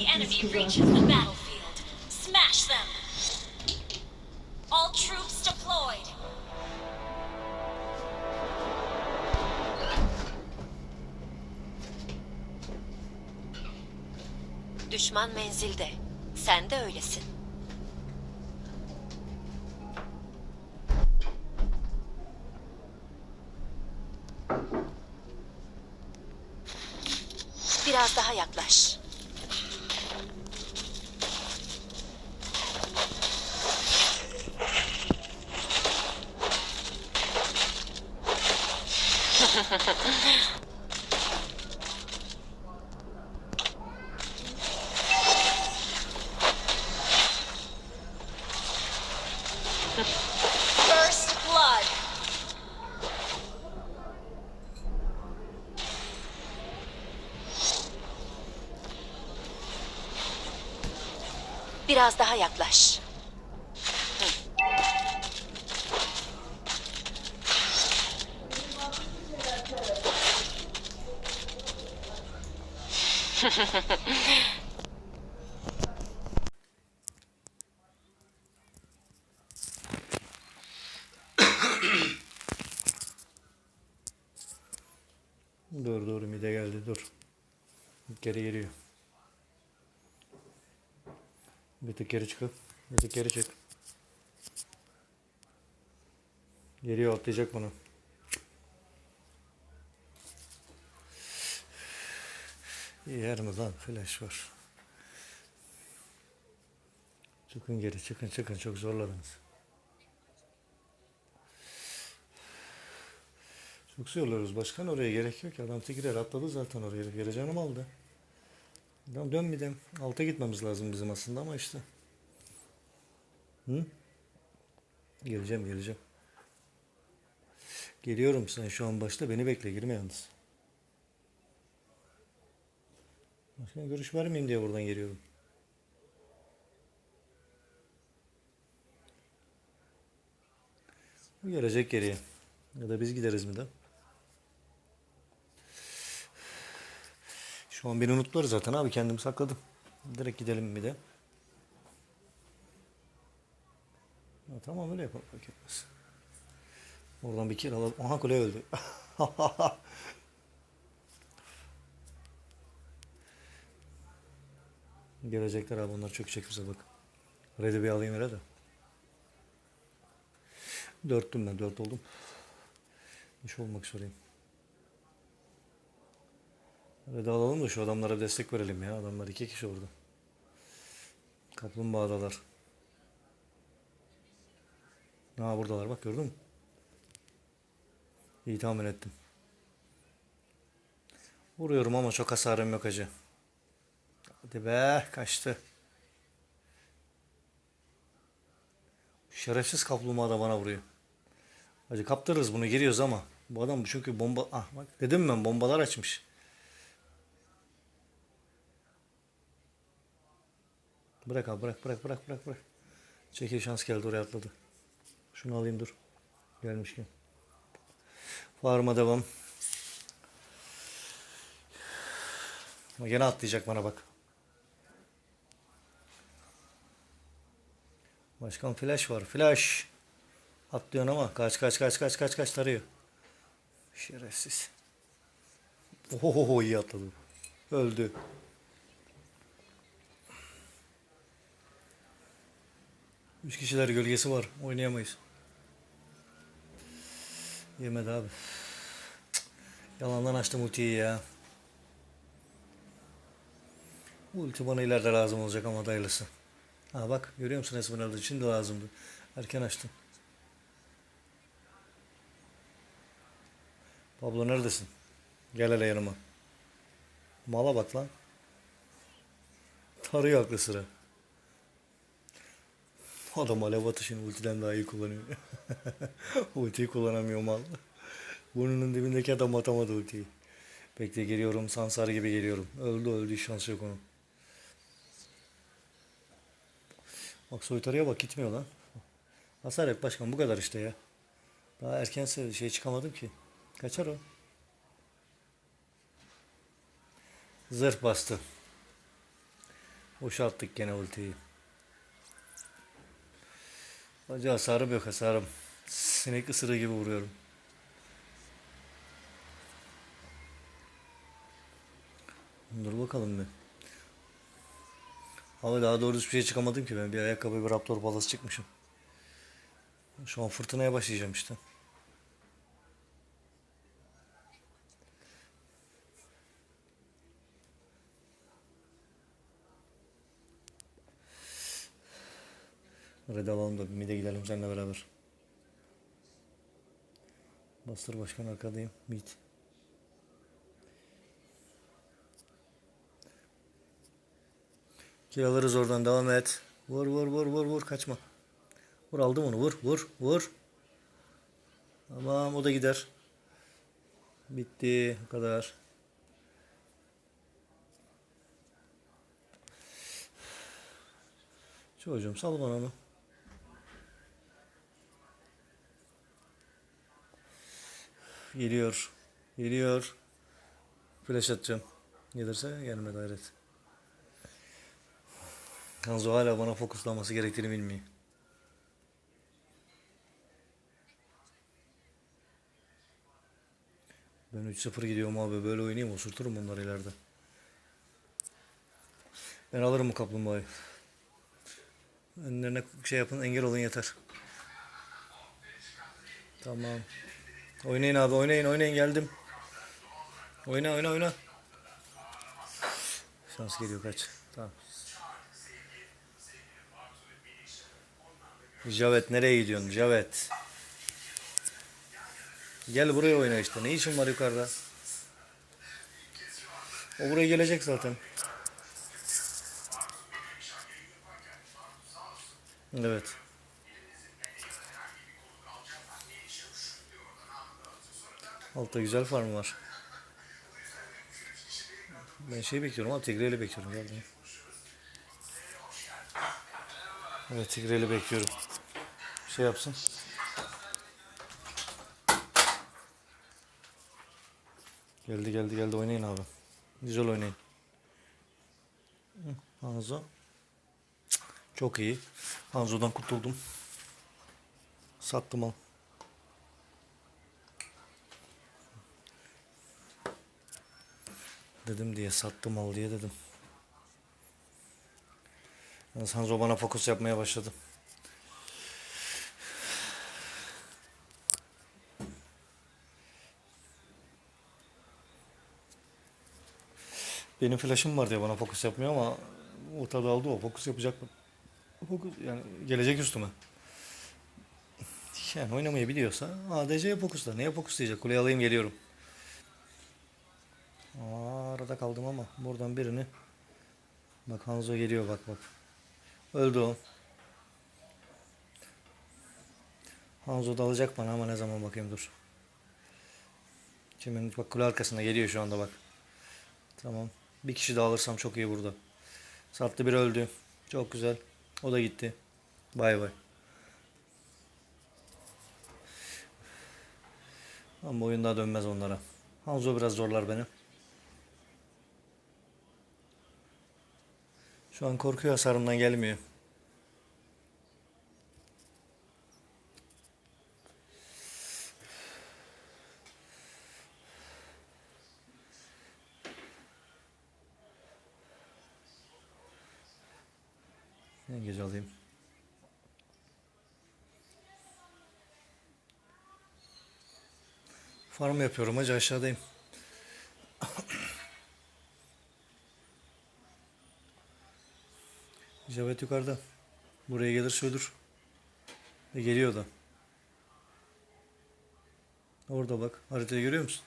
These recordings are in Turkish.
the enemy reaches the battlefield, smash them! All troops deployed! Düşman menzilde. Sen de öylesin. Biraz daha yaklaş. First blood! Biraz daha yaklaş. Dur dur mide geldi dur. Geri geliyor. Bir tık geri çıkıp bir tık geri çık. Geliyor atlayacak bunu. Lan flash var. Çıkın geri çıkın çıkın çok zorladınız. Çok zorluyoruz başkan oraya gerek yok. Adam Tigrer atladı zaten oraya. Geri canım aldı. Dön, dön bir de. Alta gitmemiz lazım bizim aslında ama işte. Hı? Geleceğim geleceğim. Geliyorum sen şu an başta beni bekle girme yalnız. Başkan görüş vermeyeyim diye buradan geliyorum. Bu gelecek geriye. Ya da biz gideriz mi de? Şu an beni unuttular zaten abi kendimi sakladım. Direkt gidelim bir de. Ha, tamam öyle yapalım fark etmez. Oradan bir kill alalım. Aha kule öldü. Gelecekler abi onlar çökecek bize bak. Red'i bir alayım öyle de. Dörttüm ben dört oldum. İş olmak üzereyim. Red'i alalım da şu adamlara destek verelim ya. Adamlar iki kişi orada. Kaplumbağadalar. Ha buradalar bak gördün mü? İyi tahmin ettim. Vuruyorum ama çok hasarım yok acı. Hadi be kaçtı. Şerefsiz kaplumbağa da bana vuruyor. Hacı kaptırırız bunu giriyoruz ama. Bu adam çünkü bomba... Ah bak dedim ben bombalar açmış. Bırak abi bırak bırak bırak bırak bırak. Çekil şans geldi oraya atladı. Şunu alayım dur. Gelmişken. Farma devam. Ama gene atlayacak bana bak. Başkan flash var. Flash. Atlıyorsun ama kaç kaç kaç kaç kaç kaç tarıyor. Şerefsiz. Ohoho iyi atladı. Öldü. Üç kişiler gölgesi var. Oynayamayız. Yemedi abi. Cık. Yalandan açtım ultiyi ya. Ulti bana ileride lazım olacak ama dayılısı. Ha bak görüyor musun Esmeralda? Şimdi lazımdı. Erken açtım. Pablo neredesin? Gel hele yanıma. Mala bak lan. Tarıyor aklı sıra. Adam alev atışını ultiden daha iyi kullanıyor. Ultiyi kullanamıyor mal. Burnunun dibindeki adam atamadı ultiyi. Bekle geliyorum Sansar gibi geliyorum. Öldü öldü hiç şansı yok onun. Bak soytarıya bak gitmiyor lan. Hasar hep başkan bu kadar işte ya. Daha erkense şey çıkamadım ki. Kaçar o. Zırh bastı. Boşa attık gene ultiyi. Acı hasarım yok hasarım. Sinek ısırığı gibi vuruyorum. Dur bakalım bir. Abi daha doğru hiçbir şey çıkamadım ki ben. Bir ayakkabı bir raptor balası çıkmışım. Şu an fırtınaya başlayacağım işte. Red alalım da bir mide gidelim seninle beraber. Bastır başkan arkadayım. Mid. Kill alırız oradan devam et. Vur vur vur vur vur kaçma. Vur aldım onu vur vur vur. Tamam o da gider. Bitti bu kadar. Çocuğum sal bana onu. Geliyor. Geliyor. Flash atacağım. Gelirse gelmedi hayret. Hanzo hala bana fokuslanması gerektiğini bilmiyor. Ben 3-0 gidiyorum abi böyle oynayayım osurturum bunları ileride. Ben alırım bu kaplumbağayı. Önlerine şey yapın engel olun yeter. Tamam. Oynayın abi oynayın oynayın geldim. Oyna oyna oyna. Şans geliyor kaç. Tamam. Javet nereye gidiyorsun Javet? Gel buraya oyna işte. Ne işin var yukarıda? O buraya gelecek zaten. Evet. Altta güzel farm var. Ben şey bekliyorum ama Tigre'yle bekliyorum. Gel. Evet Tigre'yle bekliyorum. Şey yapsın. Geldi geldi geldi oynayın abi. Güzel oynayın. Hanzo. Çok iyi. Hanzo'dan kurtuldum. Sattım al. Dedim diye sattım al diye dedim. Hanzo bana fokus yapmaya başladı. Benim flash'ım var diye bana fokus yapmıyor ama o tadı aldı o. Fokus yapacak mı? Fokus, yani gelecek üstüme. Yani oynamayı biliyorsa ADC'ye fokusla. Neye fokuslayacak? Kuleye alayım geliyorum. Aa, arada kaldım ama buradan birini Bak Hanzo geliyor bak bak. Öldü o. Hanzo da alacak bana ama ne zaman bakayım dur. Kimin bak kule arkasında geliyor şu anda bak. Tamam. Bir kişi daha alırsam çok iyi burada. Sattı bir öldü. Çok güzel. O da gitti. Bay bay. Ama oyun daha dönmez onlara. Hanzo biraz zorlar beni. Şu an korkuyor hasarımdan gelmiyor. Yengeci alayım. Farm yapıyorum hacı aşağıdayım. Javet yukarıda. Buraya gelirse ölür. Ve geliyor da. Orada bak. Haritayı görüyor musun?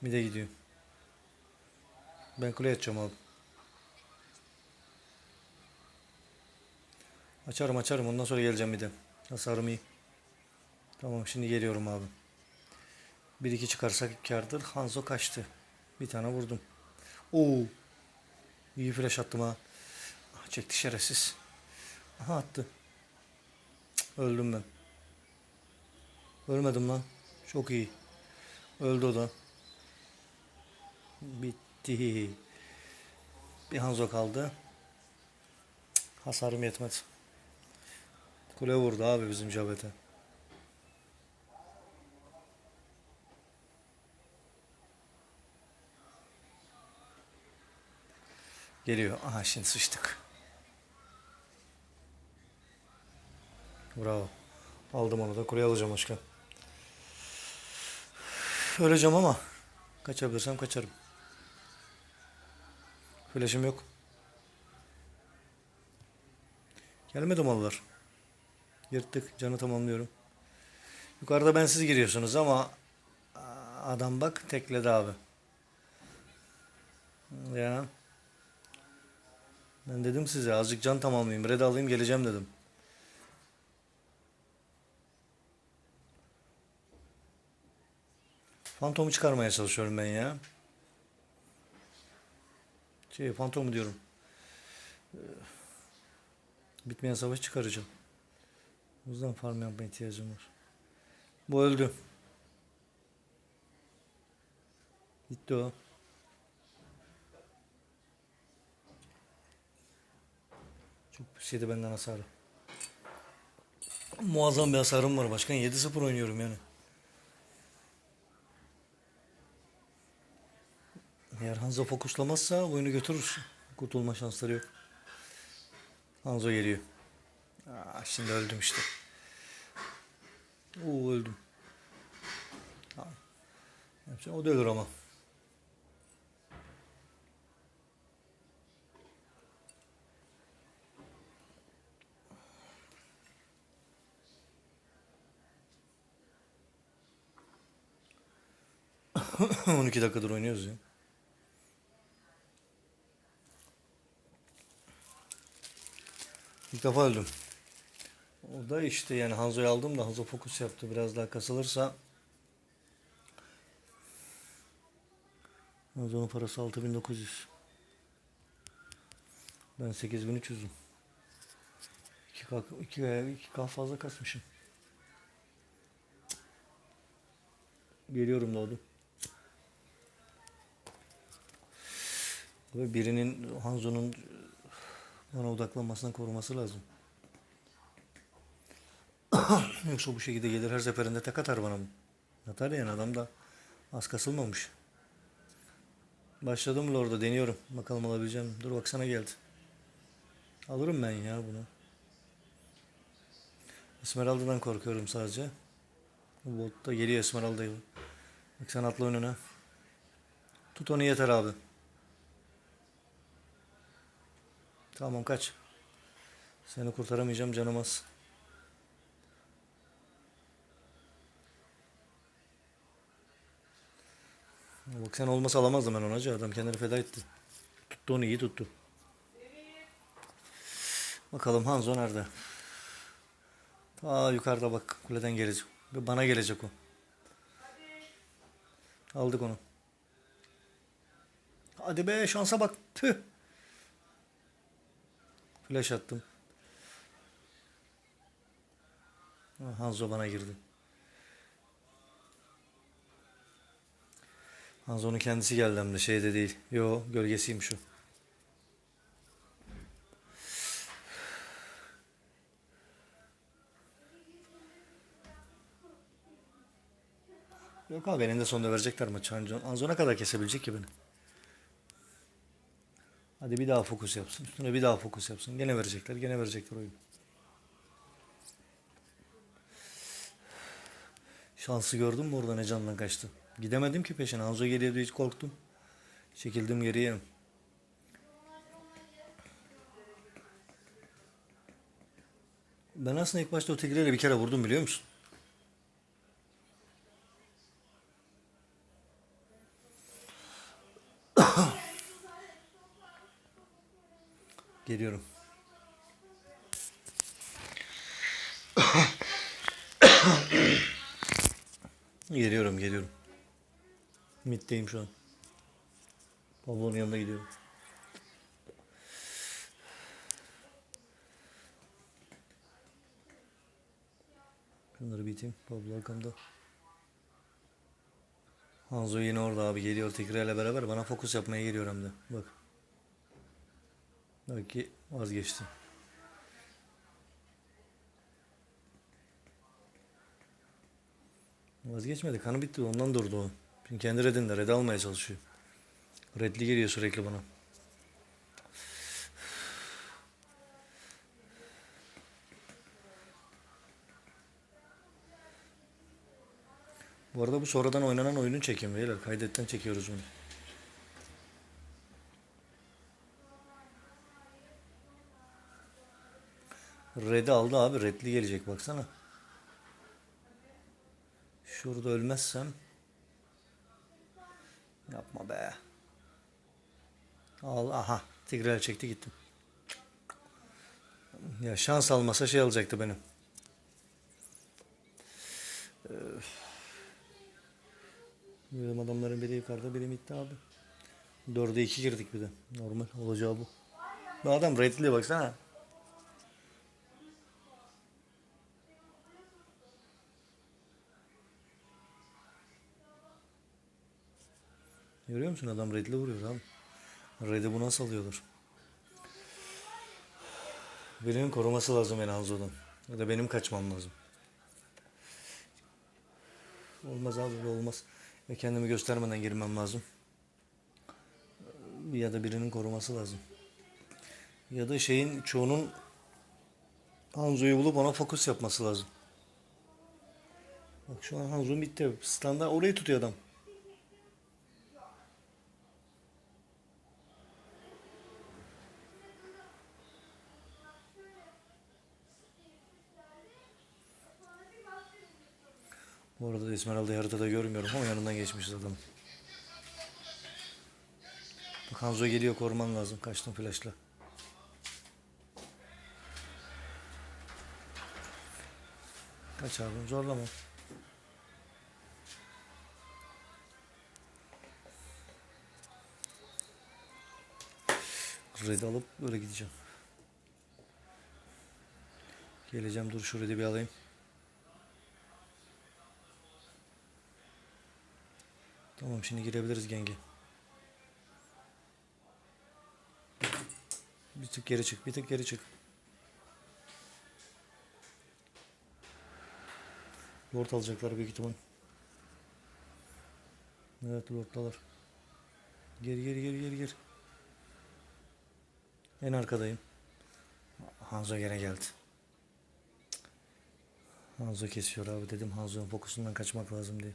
Mide gidiyor. Ben kuleye atacağım abi. Açarım açarım. Ondan sonra geleceğim bir de. Hasarım iyi. Tamam şimdi geliyorum abi. Bir iki çıkarsak kardır. Hanzo kaçtı. Bir tane vurdum. Oo. İyi flash attım ha. Ah, Çekti şerefsiz. Aha attı. Cık, Öldüm ben. Ölmedim lan. Çok iyi. Öldü o da. Bitti. Bir Hanzo kaldı. Hasarım yetmedi. Kule vurdu abi bizim Jabet'e. Geliyor. Aha şimdi sıçtık. Bravo. Aldım onu da kuleye alacağım başkan. Öleceğim ama kaçabilirsem kaçarım. Flash'ım yok. Gelmedi mallar. Yırttık. Canı tamamlıyorum. Yukarıda ben siz giriyorsunuz ama adam bak tekledi abi. Ya. Ben dedim size azıcık can tamamlayayım. Red alayım geleceğim dedim. Fantomu çıkarmaya çalışıyorum ben ya. Şey fantomu diyorum. Bitmeyen savaş çıkaracağım. O yüzden farm yapma ihtiyacım var. Bu öldü. Gitti o. Çok pis yedi benden hasarı. Muazzam bir hasarım var başkan. 7-0 oynuyorum yani. Eğer Hanzo fokuslamazsa oyunu götürür. Kurtulma şansları yok. Hanzo geliyor. Aa, şimdi öldüm işte. Oo öldüm. Yapacağım. O da ölür ama. On iki dakikadır oynuyoruz ya. İlk defa öldüm. O da işte yani Hanzo'yu aldım da Hanzo fokus yaptı. Biraz daha kasılırsa Hanzo'nun parası 6900. Ben 8300'üm. 2K, 2K, 2K fazla kasmışım. Geliyorum doğdum. Ve birinin Hanzo'nun bana odaklanmasından koruması lazım. Yoksa bu şekilde gelir her seferinde tek atar bana. Atar yani adam da az kasılmamış. Başladım bile orada deniyorum. Bakalım alabileceğim. Dur baksana geldi. Alırım ben ya bunu. Esmeralda'dan korkuyorum sadece. Bu botta geliyor Esmeralda'yı. Bak sen atla önüne. Tut onu yeter abi. Tamam kaç. Seni kurtaramayacağım canım az. Bak sen olmasa alamazdım ben onu hacı. Adam kendini feda etti. Tuttu onu iyi tuttu. Bakalım Hanzo nerede? Aa yukarıda bak kuleden gelecek. Bana gelecek o. Aldık onu. Hadi be şansa bak. Tüh. Flash attım. Ha, Hanzo bana girdi. Hanzo'nun kendisi geldi hem de şeyde değil. Yo gölgesiymiş o. Yok abi eninde sonunda verecekler maçı. Hanzo ne kadar kesebilecek ki beni? Hadi bir daha fokus yapsın. Üstüne bir daha fokus yapsın. Gene verecekler. Gene verecekler oyunu. Şansı gördün mü orada ne candan kaçtı. Gidemedim ki peşine. Hanzo geliyordu hiç korktum. Çekildim geriye. Ben aslında ilk başta o tekreyle bir kere vurdum biliyor musun? Geliyorum. Geliyorum, geliyorum. Mid'deyim şu an. Pablo'nun yanına gidiyorum. Şunları biteyim. Pablo arkamda. Hanzo yine orada abi geliyor Tikray'la beraber bana fokus yapmaya geliyor hem de. Bak. Belki vazgeçti. Vazgeçmedi. Kanı bitti. Ondan durdu o. Şimdi kendi redinde. Red almaya çalışıyor. Redli geliyor sürekli bana. Bu arada bu sonradan oynanan oyunun çekimi beyler. Kaydetten çekiyoruz bunu. Red'i aldı abi. Redli gelecek baksana. Şurada ölmezsem. Yapma be. Al aha. Tigrel çekti gittim. Ya şans almasa şey alacaktı benim. Bizim adamların biri yukarıda biri bitti abi. Dörde iki girdik bir de. Normal olacağı bu. Bu adam redli baksana. Görüyor musun adam redli vuruyor abi. Red'i bu nasıl alıyorlar? Birinin koruması lazım en Hanzo'dan. Ya da benim kaçmam lazım. Olmaz abi olmaz. Ve kendimi göstermeden girmem lazım. Ya da birinin koruması lazım. Ya da şeyin çoğunun Hanzo'yu bulup ona fokus yapması lazım. Bak şu an Hanzo bitti. Standart orayı tutuyor adam. Bu arada Esmeralda'yı haritada görmüyorum ama yanından geçmişiz adam. Bak Hanzo geliyor koruman lazım. Kaçtım flashla. Kaç abi zorlama. Red'i alıp böyle gideceğim. Geleceğim dur şu Red'i bir alayım. Tamam şimdi girebiliriz genge. Bir tık geri çık, bir tık geri çık. Lord alacaklar büyük ihtimal. Evet lorddalar. Geri geri geri geri geri. En arkadayım. Hanzo gene geldi. Hanzo kesiyor abi dedim Hanzo'nun fokusundan kaçmak lazım diye.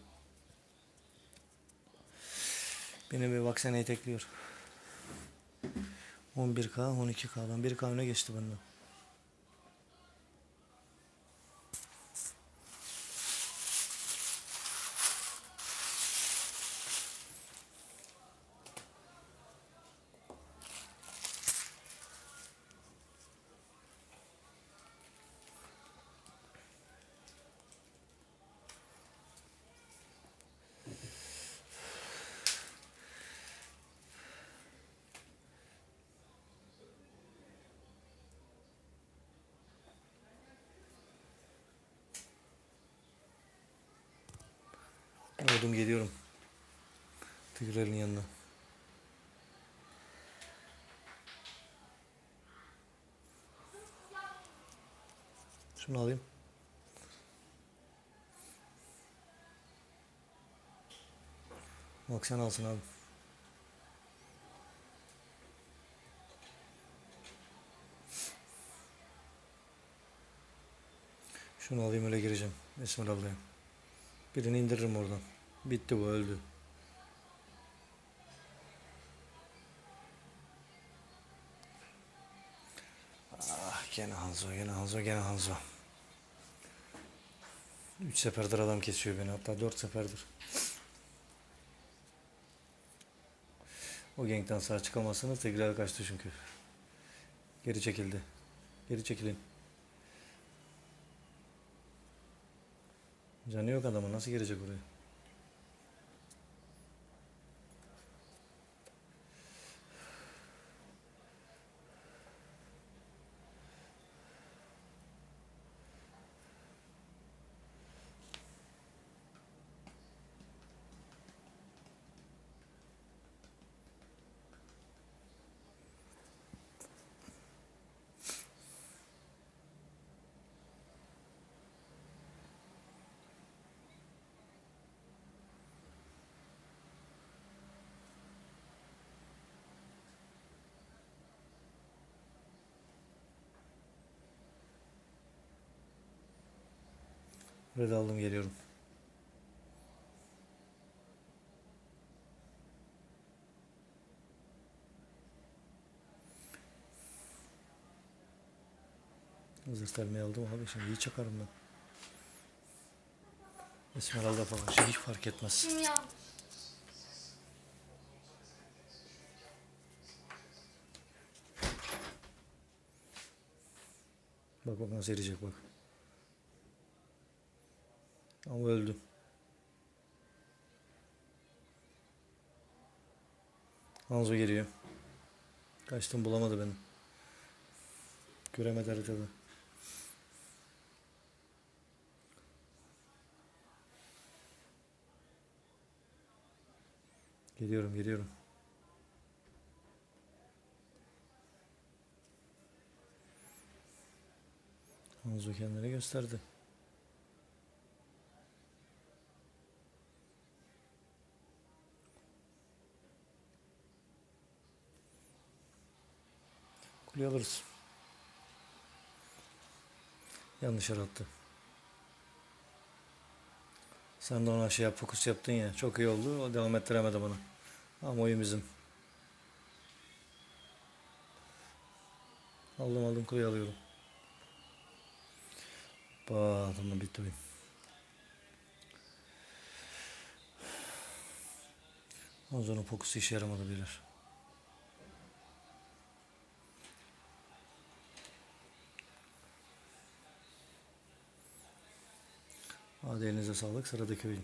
Beni bir vakseneye tekliyor. 11K 12K'dan 1K öne geçti benden. Oldum geliyorum. Tigrel'in yanına. Şunu alayım. Bak sen alsın abi. Şunu alayım öyle gireceğim. Esmer ablaya. Birini indiririm oradan. Bitti bu öldü. Gene Hanzo gene Hanzo gene Hanzo. Üç seferdir adam kesiyor beni hatta dört seferdir. O gankten sağ çıkamasını tekrar kaçtı çünkü. Geri çekildi. Geri çekilin. Canı yok adamın nasıl girecek oraya? Red aldım geliyorum. Hazır termeyi aldım abi şimdi iyi çakarım ben. Esmeralda falan şey hiç fark etmez. Ya? Bak bak nasıl erecek bak. Ama öldü. Hanzo geliyor. Kaçtım bulamadı beni. Göremedi haritada. Geliyorum geliyorum. Hanzo kendini gösterdi. Kuleyi alırız. Yanlış yere attı. Sen de ona şey yap, fokus yaptın ya. Çok iyi oldu. O devam ettiremedi bana. Ama oyun bizim. Aldım aldım kuleyi alıyorum. Bah, tamam bitti oyun. Ondan fokusu işe yaramadı beyler. Hadi elinize sağlık. Sıradaki oyun.